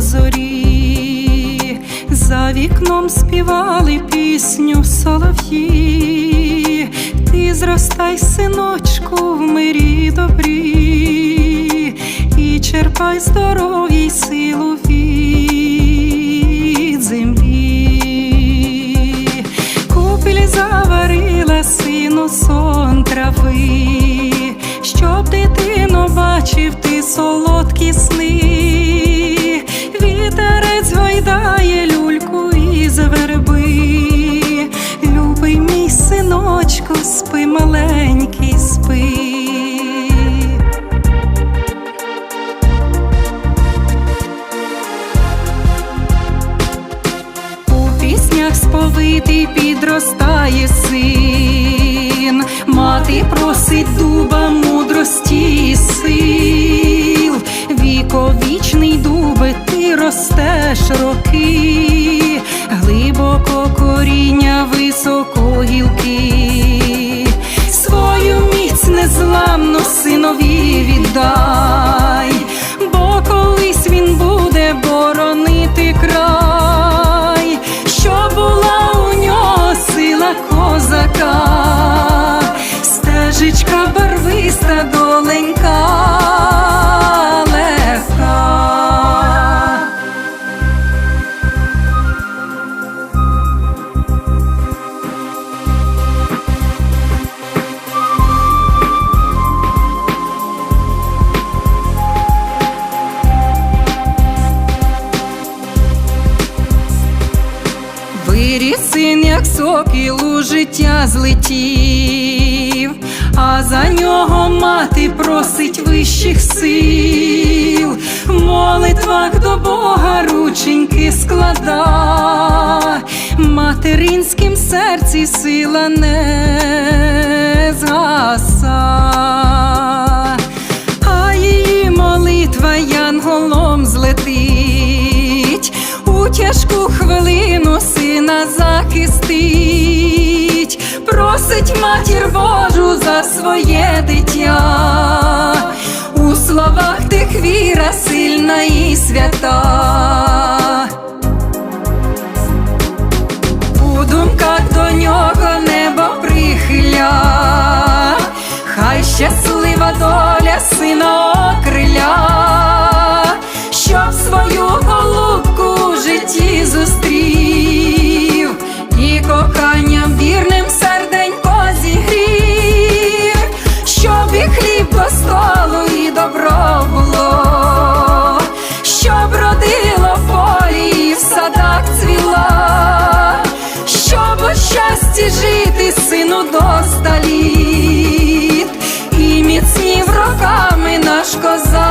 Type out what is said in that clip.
зорі, за вікном співали пісню солов'ї, ти зростай, синочку, в мирі добрі, і черпай здоров'я й силу від землі, купіль заварила сину сон трави, щоб дитину бачив ти солодкі сни. У сповитий підростає син, мати просить дуба мудрості і сил, віковічний дубе, ти ростеш роки, глибоко коріння високо Виріс син, як сокіл у життя злетів, а за нього мати просить вищих сил, в молитвах до Бога рученьки склада, материнським серці сила не сина захистить, просить матір Божу за своє дитя, у словах тих віра сильна і свята. У думках до нього небо прихиля, хай щаслива доля сина щасті жити, сину, до століт, і міцнів роками наш козак.